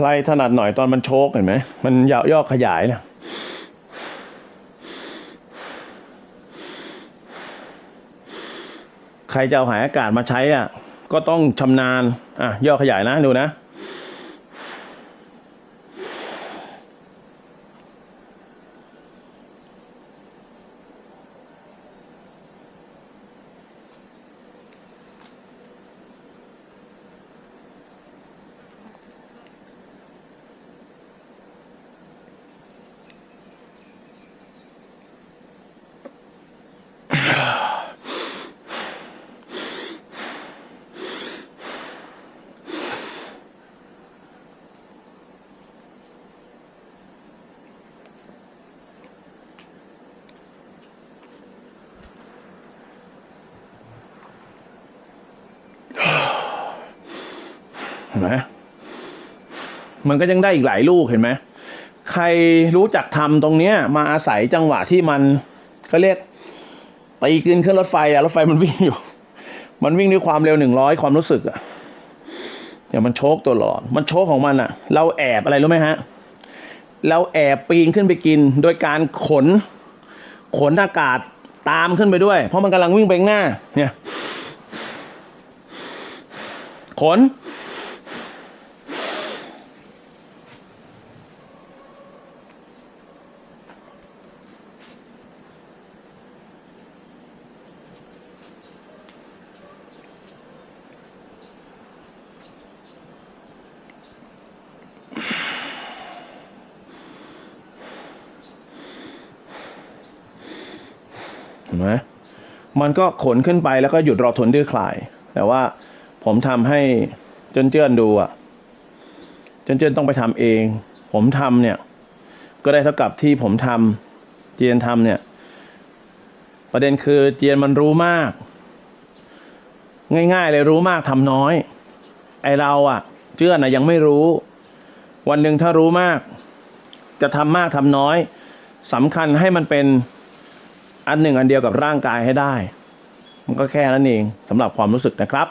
ใครถนัดหน่อยตอนมันโชกเห็นไหม มันยาย่อขยายนะใครจะเอาหายอากาศมาใช้อะ ก็ต้องชำนาญ อะ ย่อขยายนะ ดูนะ ห็นไหมมันก็ยังได้อีกหลายลูกเห็นไหมใครรู้จักทำตรงเนี้ย มาอาศัยจังหวะที่มันเขาเรียกตีกินขึ้นรถไฟอะรถไฟมันวิ่งอยู่ มันวิ่งด้วยความเร็วหนึ่งร้อยความรู้สึกอะเดี๋ยวมันโชกตัวหลอดมันโชกของมันอะเราแอบอะไรรู้ไหมฮะ เราแอบปีนขึ้นไปกิน โดยการขน ขนอากาศตามขึ้นไปด้วย เพราะมันกำลังวิ่งไปข้างหน้า เนี่ย ขน เห็นไหมมันก็ขนขึ้นไปแล้วก็หยุดรอทนดื้อคลาย แต่ว่าผมทำให้เจนเจือนๆดูอะเจนเจือนๆต้องไปทำเอง ผมทำเนี่ย ก็ได้เท่ากับที่ผมทำเจียนทำเนี่ย ประเด็นคือเจียนมันรู้มาก ง่ายๆเลยรู้มากทำน้อย ไอเราอะเจือนอะยังไม่รู้ วันหนึ่งถ้ารู้มาก จะทำมากทำน้อยสำคัญให้มันเป็น อันหนึ่งอันเดียวกับร่างกายให้ได้ มันก็แค่นั้นเองสำหรับความรู้สึกนะครับ